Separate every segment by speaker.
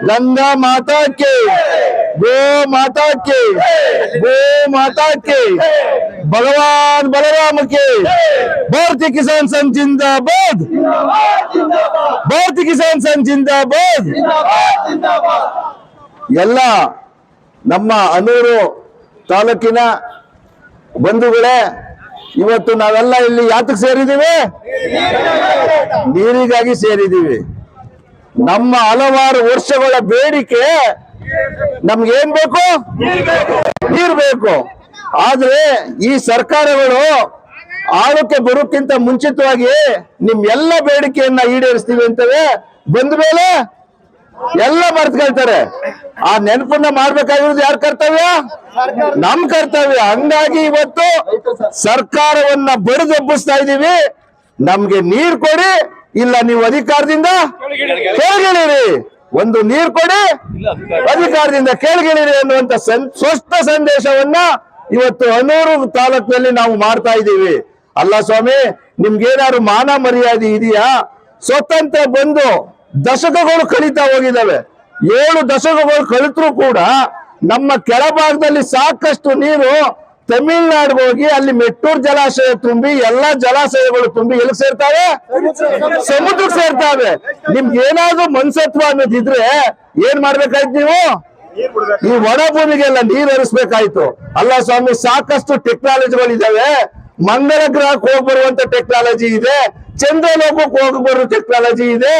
Speaker 1: गंगा माता के गो माता के गो माता के भगवान बलराम के भारतीय किसान संघ जिंदाबाद भारतीय किसान संघ जिंदाबाद ಎಲ್ಲ ನಮ್ಮ ಅನೂರು ತಾಲೂಕಿನ ಬಂಧುಗಳೇ ಇವತ್ತು ನಾವೆಲ್ಲ ಇಲ್ಲಿ ಯಾತಕ್ಕೆ ಸೇರಿದ್ದೀವಿ ನೀರಿಗಾಗಿ ಸೇರಿದ್ದೀವಿ ನಮ್ಮ ಹಲವಾರು ವರ್ಷಗಳ ಬೇಡಿಕೆ ನಮ್ಗೆ ಏನ್ ಬೇಕು? ನೀರ್ ಬೇಕು. ಆದ್ರೆ ಈ ಸರ್ಕಾರಗಳು ಆಳಕ್ಕೆ ಬರೋಕ್ಕಿಂತ ಮುಂಚಿತವಾಗಿ ನಿಮ್ ಎಲ್ಲ ಬೇಡಿಕೆಯನ್ನ ಈಡೇರಿಸ್ತೀವಿ ಅಂತವೆ ಬಂದ ಮೇಲೆ ಎಲ್ಲ ಮರ್ತ್ಕೊಳ್ತಾರೆ. ಆ ನೆನಪನ್ನ ಮಾಡ್ಬೇಕಾಗಿರೋದು ಯಾರ ಕರ್ತವ್ಯ? ನಮ್ ಕರ್ತವ್ಯ. ಹಂಗಾಗಿ ಇವತ್ತು ಸರ್ಕಾರವನ್ನ ಬಡಿದೆಬ್ಬಿಸ್ತಾ ಇದೀವಿ. ನಮ್ಗೆ ನೀರ್ ಕೊಡಿ. ಇಲ್ಲ, ನೀವು ಅಧಿಕಾರದಿಂದ ಕೆಳಗಿಳಿರಿ. ಒಂದು ನೀರ್ ಕೊಡಿ. ಅಧಿಕಾರದಿಂದ ಕೆಳಗಿಳಿರಿ ಅನ್ನುವಂತ ಸ್ವಸ್ಥ ಸಂದೇಶವನ್ನ ಇವತ್ತು ಹನೂರು ತಾಲೂಕಿನಲ್ಲಿ ನಾವು ಮಾಡ್ತಾ ಇದ್ದೀವಿ. ಅಲ್ಲ ಸ್ವಾಮಿ, ನಿಮ್ಗೇನಾದ್ರು ಮಾನ ಮರ್ಯಾದೆ ಇದೆಯಾ? ಸ್ವತಂತ್ರ ಬಂದು ದಶಕಗಳು ಕಳೀತಾ ಹೋಗಿದ್ದಾವೆ. ಏಳು ದಶಕಗಳು ಕಳಿತರೂ ಕೂಡ ನಮ್ಮ ಕೆಳಭಾಗದಲ್ಲಿ ಸಾಕಷ್ಟು ನೀರು ತಮಿಳ್ನಾಡಿಗೆ ಹೋಗಿ ಅಲ್ಲಿ ಮೆಟ್ಟೂರ್ ಜಲಾಶಯ ತುಂಬಿ ಎಲ್ಲಾ ಜಲಾಶಯಗಳು ತುಂಬಿ ಎಲ್ಲಿ ಸೇರ್ತಾವೆ? ಸಮುದ್ರಕ್ಕೆ ಸೇರ್ತಾವೆ. ನಿಮ್ಗೆ ಏನಾದ್ರೂ ಮನ್ಸತ್ವ ಅನ್ನೋದಿದ್ರೆ ಏನ್ ಮಾಡ್ಬೇಕಾಯ್ತು ನೀವು? ಈ ಒಣ ಭೂಮಿಗೆಲ್ಲ ನೀರ್ ಹರಿಸ್ಬೇಕಾಯ್ತು. ಅಲ್ಲ ಸ್ವಾಮಿ, ಸಾಕಷ್ಟು ಟೆಕ್ನಾಲಜಿಗಳಿದಾವೆ ಮಂಗಳ ಗ್ರಹಕ್ಕೆ ಹೋಗಿ ಬರುವಂತ ಟೆಕ್ನಾಲಜಿ ಇದೆ. ಚಂದ್ರಲೋಕಕ್ಕೆ ಹೋಗಿ ಬರುವ ಟೆಕ್ನಾಲಜಿ ಇದೆ.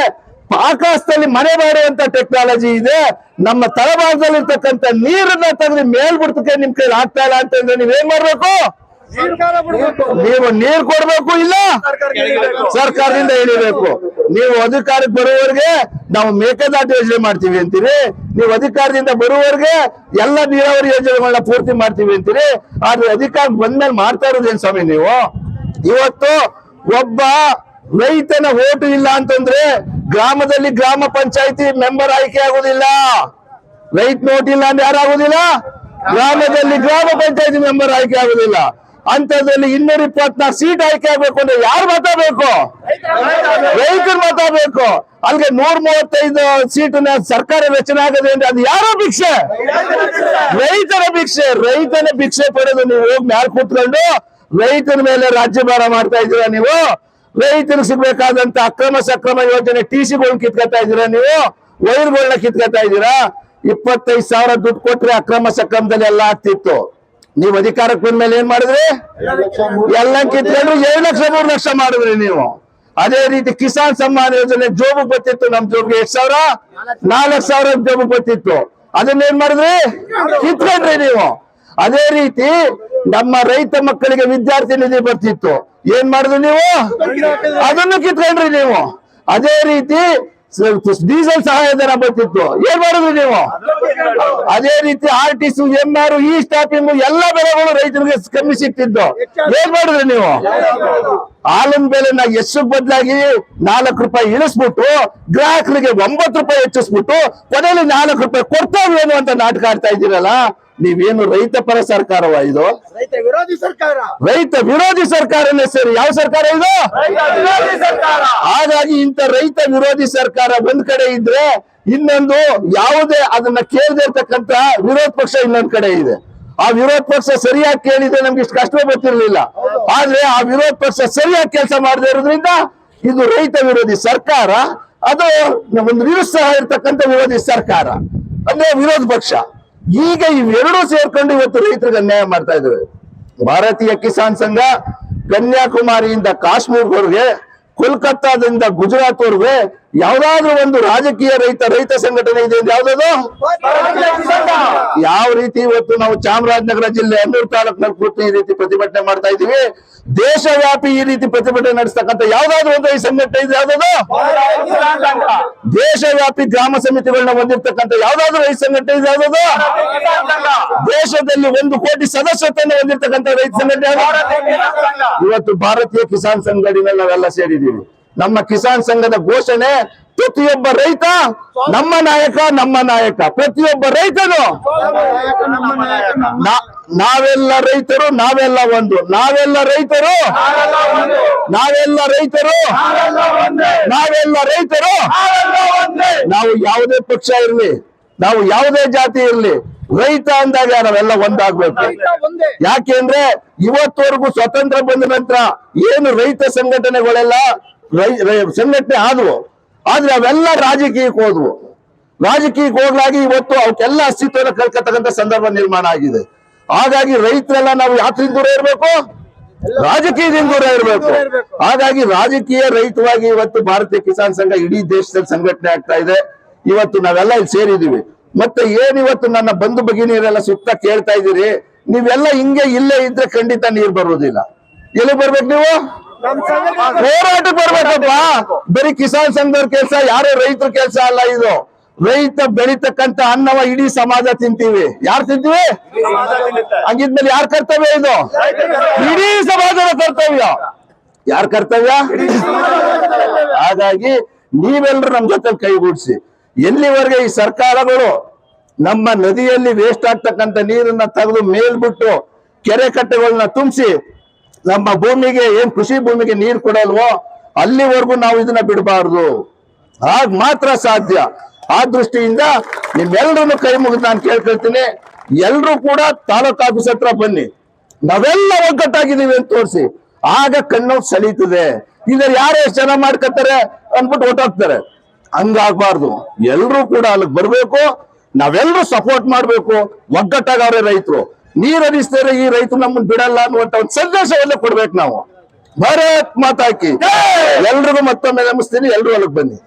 Speaker 1: ಆಕಾಶದಲ್ಲಿ ಮನೆ ಮಾಡುವಂತ ಟೆಕ್ನಾಲಜಿ ಇದೆ. ನಮ್ಮ ತಳಭಾಗದಲ್ಲಿ ಇರ್ತಕ್ಕಂಥ ನೀರನ್ನ ತೆಗೆದು ಮೇಲ್ಬಿಡ್ತಕ್ಕೆ ನಿಮ್ ಕೈಲಿ ಆಗ್ತಾ ಇಲ್ಲ ಅಂತಂದ್ರೆ ನೀವೇನ್ ಮಾಡ್ಬೇಕು? ನೀವು ನೀರ್ ಕೊಡ್ಬೇಕು ಇಲ್ಲ? ಸರ್ಕಾರದಿಂದ ಹೇಳಬೇಕು ನೀವು ಅಧಿಕಾರಕ್ಕೆ ಬರುವವರೆಗೆ ನಾವು ಮೇಕೆದಾಟು ಯೋಜನೆ ಮಾಡ್ತೀವಿ ಅಂತೀರಿ. ನೀವು ಅಧಿಕಾರದಿಂದ ಬರುವವರೆಗೆ ಎಲ್ಲ ನೀರಾವರಿ ಯೋಜನೆಗಳನ್ನ ಪೂರ್ತಿ ಮಾಡ್ತೀವಿ ಅಂತೀರಿ. ಆದ್ರೆ ಅಧಿಕಾರಕ್ಕೆ ಬಂದ್ಮೇಲೆ ಮಾಡ್ತಾ ಇರೋದೇನ್ ಸ್ವಾಮಿ ನೀವು? ಇವತ್ತು ಒಬ್ಬ ರೈತನ ಓಟು ಇಲ್ಲ ಅಂತಂದ್ರೆ ಗ್ರಾಮದಲ್ಲಿ ಗ್ರಾಮ ಪಂಚಾಯತಿ ಮೆಂಬರ್ ಆಯ್ಕೆ ಆಗುದಿಲ್ಲ. ರೈಟ್ ನೋಟ್ ಇಲ್ಲ ಅಂದ್ರೆ ಯಾರಾಗುದಿಲ್ಲ ಗ್ರಾಮದಲ್ಲಿ ಗ್ರಾಮ ಪಂಚಾಯತಿ ಮೆಂಬರ್ ಆಯ್ಕೆ ಆಗುದಿಲ್ಲ. ಅಂತದಲ್ಲಿ ಇನ್ನೂರ ಇಪ್ಪತ್ನಾಲ್ಕು ಸೀಟ್ ಆಯ್ಕೆ ಆಗ್ಬೇಕು ಅಂದ್ರೆ ಯಾರು ಮಾತಾಡ್ಬೇಕು? ರೈತರು ಮಾತಾಡ್ಬೇಕು. ಅಲ್ಲಿಗೆ ನೂರ ಮೂವತ್ತೈದು ಸೀಟನ್ನ ಸರ್ಕಾರ ರಚನೆ ಆಗದೆ ಅಂದ್ರೆ ಅದು ಯಾರೋ ಭಿಕ್ಷೆ? ರೈತರ ಭಿಕ್ಷೆ. ರೈತನ ಭಿಕ್ಷೆ ಪಡೆದು ನೀವು ಹೋಗಿ ಮ್ಯಾಲ್ ಕೂತ್ಕೊಂಡು ರೈತನ ಮೇಲೆ ರಾಜ್ಯಭಾರ ಮಾಡ್ತಾ ಇದ್ದೀರಾ ನೀವು? ರೈತರಿಗೆ ಸಿಗ್ಬೇಕಾದಂತ ಅಕ್ರಮ ಸಕ್ರಮ ಯೋಜನೆ ಟಿ ಸಿಗಳನ್ನ ಕಿತ್ಕೊತಾ ಇದೀರಾ ನೀವು? ವೈರ್ಗಳನ್ನ ಕಿತ್ಕೊತಾ ಇದ್ದೀರಾ? ಇಪ್ಪತ್ತೈದು ಸಾವಿರ ದುಡ್ಡು ಕೊಟ್ರೆ ಅಕ್ರಮ ಸಕ್ರಮದಲ್ಲಿ ಎಲ್ಲ ಆಗ್ತಿತ್ತು. ನೀವು ಅಧಿಕಾರಕ್ಕೆ ಬಂದ ಮೇಲೆ ಏನ್ ಮಾಡಿದ್ರಿ? ಎಲ್ಲ ಕಿತ್ಕೊಂಡ್ರು ಏಳು ಲಕ್ಷ, ಮೂರು ಲಕ್ಷ ಮಾಡಿದ್ರಿ ನೀವು. ಅದೇ ರೀತಿ ಕಿಸಾನ್ ಸಮ್ಮಾನ್ ಯೋಜನೆ ಜೋಬು ಬರ್ತಿತ್ತು, ನಮ್ ಜೋಬ್ಗೆ ಎಷ್ಟ್ ಸಾವಿರ? ನಾಲ್ಕು ಸಾವಿರ ಜೋಬು ಗೊತ್ತಿತ್ತು ಅದನ್ನ ಏನ್ ಮಾಡಿದ್ರಿ? ಕಿತ್ಕೊಂಡ್ರಿ ನೀವು. ಅದೇ ರೀತಿ ನಮ್ಮ ರೈತ ಮಕ್ಕಳಿಗೆ ವಿದ್ಯಾರ್ಥಿ ನಿಧಿ ಬರ್ತಿತ್ತು. ಏನ್ ಮಾಡುದು ನೀವು? ಅದನ್ನು ಕಿತ್ಕೊಂಡ್ರಿ ನೀವು. ಅದೇ ರೀತಿ ಡೀಸೆಲ್ ಸಹಾಯಧನ ಬರ್ತಿತ್ತು. ಏನ್ ಮಾಡುದು ನೀವು? ಅದೇ ರೀತಿ R T C M R ಈ ಸ್ಟಾಪಿಂಗ್ ಎಲ್ಲ ಬೆಳೆಗಳು ರೈತರಿಗೆ ಕಮ್ಮಿ ಸಿಗ್ತಿದ್ದು ಏನ್ ಮಾಡಿದ್ರಿ ನೀವು? ಹಾಲಿನ ಬೆಲೆನ ಎಷ್ಟು ಬದಲಾಗಿ ನಾಲ್ಕು ರೂಪಾಯಿ ಇಳಿಸ್ಬಿಟ್ಟು, ಗ್ರಾಹಕರಿಗೆ ಒಂಬತ್ತು ರೂಪಾಯಿ ಹೆಚ್ಚಿಸ್ಬಿಟ್ಟು ಕೊನೆಯಲ್ಲಿ ನಾಲ್ಕು ರೂಪಾಯಿ ಕೊಡ್ತಾವೇನು ಅಂತ ನಾಟಕ ಆಡ್ತಾ ಇದ್ದೀರಲ್ಲ? ನೀವೇನು ರೈತ ಪರ ಸರ್ಕಾರವ ಇದು?
Speaker 2: ರೈತ ವಿರೋಧಿ ಸರ್ಕಾರ.
Speaker 1: ರೈತ ವಿರೋಧಿ ಸರ್ಕಾರನೇ ಸರಿ ಯಾವ ಸರ್ಕಾರ ಇದು? ಹಾಗಾಗಿ ಇಂಥ ರೈತ ವಿರೋಧಿ ಸರ್ಕಾರ ಒಂದ್ ಕಡೆ ಇದ್ರೆ ಇನ್ನೊಂದು ಯಾವುದೇ ಅದನ್ನ ಕೇಳದೆ ಇರ್ತಕ್ಕಂತ ವಿರೋಧ ಪಕ್ಷ ಇನ್ನೊಂದ್ ಕಡೆ ಇದೆ. ಆ ವಿರೋಧ ಪಕ್ಷ ಸರಿಯಾಗಿ ಕೇಳಿದ್ರೆ ನಮ್ಗೆ ಇಷ್ಟು ಕಷ್ಟ ಗೊತ್ತಿರ್ಲಿಲ್ಲ. ಆದ್ರೆ ಆ ವಿರೋಧ ಪಕ್ಷ ಸರಿಯಾಗಿ ಕೆಲಸ ಮಾಡದೇ ಇರೋದ್ರಿಂದ ಇದು ರೈತ ವಿರೋಧಿ ಸರ್ಕಾರ. ಅದು ಒಂದು ನಿರುತ್ಸಾಹ ಇರ್ತಕ್ಕಂಥ ವಿರೋಧಿ ಸರ್ಕಾರ. ಅಂದ್ರೆ ವಿರೋಧ ಪಕ್ಷ. ಈಗ ಇವೆರಡೂ ಸೇರ್ಕೊಂಡು ಇವತ್ತು ರೈತರಿಗೆ ಅನ್ಯಾಯ ಮಾಡ್ತಾ ಇದ್ದೇವೆ. ಭಾರತೀಯ ಕಿಸಾನ್ ಸಂಘ ಕನ್ಯಾಕುಮಾರಿಯಿಂದ ಕಾಶ್ಮೀರ್ವರೆಗೆ ಕೋಲ್ಕತ್ತಾದಿಂದ ಗುಜರಾತ್ ವರೆಗೆ ಯಾವ್ದಾದ್ರು ಒಂದು ರಾಜಕೀಯ ರೈತ ರೈತ ಸಂಘಟನೆ ಇದೆ ಯಾವ್ದದು? ಯಾವ ರೀತಿ ಇವತ್ತು ನಾವು ಚಾಮರಾಜನಗರ ಜಿಲ್ಲೆ ಅನ್ನೂರು ತಾಲೂಕಿನಲ್ಲಿ ಕೂತು ಈ ರೀತಿ ಪ್ರತಿಭಟನೆ ಮಾಡ್ತಾ ಇದೀವಿ ದೇಶವ್ಯಾಪಿ ಈ ರೀತಿ ಪ್ರತಿಭಟನೆ ನಡೆಸ್ತಕ್ಕಂಥ ಯಾವ್ದಾದ್ರು ಒಂದು ಈ ಸಂಘಟನೆ ಇದೆ ಯಾವ್ದದು? ದೇಶವ್ಯಾಪಿ ಗ್ರಾಮ ಸಮಿತಿಗಳನ್ನ ಹೊಂದಿರ್ತಕ್ಕಂಥ ಯಾವ್ದಾದ್ರು ರೈತ ಸಂಘಟನೆ ಯಾವ್ದಾದ್ರು? ದೇಶದಲ್ಲಿ ಒಂದು ಕೋಟಿ ಸದಸ್ಯತ್ವವನ್ನು ಹೊಂದಿರ್ತಕ್ಕಂಥ ರೈತ ಸಂಘಟನೆ? ಇವತ್ತು ಭಾರತೀಯ ಕಿಸಾನ್ ಸಂಘಟನೆ ನಾವೆಲ್ಲ ಸೇರಿದ್ದೀವಿ. ನಮ್ಮ ಕಿಸಾನ್ ಸಂಘದ ಘೋಷಣೆ, ಪ್ರತಿಯೊಬ್ಬ ರೈತ ನಮ್ಮ ನಾಯಕ ನಮ್ಮ ನಾಯಕ, ಪ್ರತಿಯೊಬ್ಬ ರೈತನು ನಾವೆಲ್ಲ ರೈತರು, ನಾವೆಲ್ಲ ಒಂದು. ನಾವೆಲ್ಲ ರೈತರು ನಾವೆಲ್ಲ ರೈತರು ನಾವೆಲ್ಲ ರೈತರು. ನಾವು ಯಾವುದೇ ಪಕ್ಷ ಇರಲಿ, ನಾವು ಯಾವುದೇ ಜಾತಿ ಇರಲಿ, ರೈತ ಅಂದಾಗ ನಾವೆಲ್ಲ ಒಂದಾಗ್ಬೇಕು. ಯಾಕೆಂದ್ರೆ ಇವತ್ತವರೆಗೂ ಸ್ವತಂತ್ರ ಬಂದ ನಂತರ ಏನು ರೈತ ಸಂಘಟನೆಗಳೆಲ್ಲ ಸಂಘಟನೆ ಆದವು ಆದ್ರೆ ಅವೆಲ್ಲ ರಾಜಕೀಯಕ್ಕೆ ಹೋದ್ವು ರಾಜಕೀಯಕ್ಕೆ ಹೋಗ್ಲಾಗಿ ಇವತ್ತು ಅವಕ್ಕೆಲ್ಲ ಅಸ್ತಿತ್ವನ ಕಲ್ಕತಕ್ಕಂತ ಸಂದರ್ಭ ನಿರ್ಮಾಣ ಆಗಿದೆ. ಹಾಗಾಗಿ ರೈತರೆಲ್ಲ ನಾವು ಯಾತ್ರಿಂದ ದೂರ ಇರಬೇಕು? ರಾಜಕೀಯದಿಂದ ದೂರ ಇರಬೇಕು. ಹಾಗಾಗಿ ರಾಜಕೀಯ ರೈತವಾಗಿ ಇವತ್ತು ಭಾರತೀಯ ಕಿಸಾನ್ ಸಂಘ ಇಡೀ ದೇಶದಲ್ಲಿ ಸಂಘಟನೆ ಆಗ್ತಾ ಇದೆ. ಇವತ್ತು ನಾವೆಲ್ಲ ಇಲ್ಲಿ ಸೇರಿದೀವಿ ಮತ್ತೆ ಏನ್ ಇವತ್ತು ನನ್ನ ಬಂಧು ಭಗಿನಿಯರೆಲ್ಲ ಸುತ್ತ ಕೇಳ್ತಾ ಇದ್ದೀರಿ? ನೀವೆಲ್ಲ ಹಿಂಗೆ ಇಲ್ಲೇ ಇದ್ರೆ ಖಂಡಿತ ನೀರ್ ಬರುವುದಿಲ್ಲ. ಎಲ್ಲಿ ಬರ್ಬೇಕು ನೀವು? ಹೋರಾಟಕ್ಕೆ ಬರ್ಬೇಕಪ್ಪ. ಬರೀ ಕಿಸಾನ್ ಸಂಘದವ್ರ ಕೆಲಸ, ಯಾರು ರೈತರ ಕೆಲಸ ಅಲ್ಲ ಇದು. ರೈತ ಬೆಳಿತಕ್ಕಂತ ಅನ್ನವ ಇಡೀ ಸಮಾಜ ತಿಂತೀವಿ. ಯಾರು ತಿಂತೀವಿ? ಹಂಗಿದ್ಮೇಲೆ ಯಾರ ಕರ್ತವ್ಯ ಇದು? ಇಡೀ ಸಮಾಜದ ಕರ್ತವ್ಯ. ಯಾರ ಕರ್ತವ್ಯ? ಹಾಗಾಗಿ ನೀವೆಲ್ಲರೂ ನಮ್ ಜೊತೆ ಕೈಗೂಡಿಸಿ. ಎಲ್ಲಿವರೆಗೆ ಈ ಸರ್ಕಾರಗಳು ನಮ್ಮ ನದಿಯಲ್ಲಿ ವೇಸ್ಟ್ ಆಗ್ತಕ್ಕಂಥ ನೀರನ್ನ ತೆಗೆದು ಮೇಲ್ಬಿಟ್ಟು ಕೆರೆ ಕಟ್ಟೆಗಳನ್ನ ತುಂಬಿಸಿ ನಮ್ಮ ಭೂಮಿಗೆ ಏನ್ ಕೃಷಿ ಭೂಮಿಗೆ ನೀರು ಕೊಡಲ್ವೋ, ಅಲ್ಲಿವರೆಗೂ ನಾವು ಇದನ್ನ ಬಿಡಬಾರ್ದು. ಆಗ ಮಾತ್ರ ಸಾಧ್ಯ. ಆ ದೃಷ್ಟಿಯಿಂದ ನಿಮ್ಮೆಲ್ಲರನ್ನು ಕೈ ಮುಗಿದು ನಾನು ಕೇಳ್ಕೊಳ್ತೀನಿ. ಎಲ್ರೂ ಕೂಡ ತಾಲೂಕ್ ಆಫೀಸ್ ಹತ್ರ ಬನ್ನಿ. ನಾವೆಲ್ಲ ಒಗ್ಗಟ್ಟಾಗಿದ್ದೀವಿ ಅಂತ ತೋರಿಸಿ. ಆಗ ಕಣ್ಣು ಸಲೀತದೆ. ಇದ್ರ ಯಾರು ಎಷ್ಟು ಜನ ಮಾಡ್ಕೊತಾರೆ ಅಂದ್ಬಿಟ್ಟು ಹೊಟ್ಟೋಗ್ತಾರೆ ಹಂಗಾಗ್ಬಾರ್ದು. ಎಲ್ರೂ ಕೂಡ ಅಲ್ಲಿಗೆ ಬರ್ಬೇಕು. ನಾವೆಲ್ಲರೂ ಸಪೋರ್ಟ್ ಮಾಡ್ಬೇಕು. ಒಗ್ಗಟ್ಟಾಗವ್ರೆ ರೈತರು. ನೀರ್ ಹರಿಸ್ತಾರೆ ಈ ರೈತರು ನಮ್ಮನ್ನ ಬಿಡಲ್ಲ ಅನ್ನುವಂತ ಒಂದು ಸಂದೇಶವನ್ನ ಕೊಡ್ಬೇಕು ನಾವು. ಭಾರತ್ ಮಾತಾಕಿ. ಎಲ್ರಿಗೂ ಮತ್ತೊಮ್ಮೆ ನಮಿಸ್ತೀನಿ ಎಲ್ರು ಹೊಲಕ್ ಬನ್ನಿ.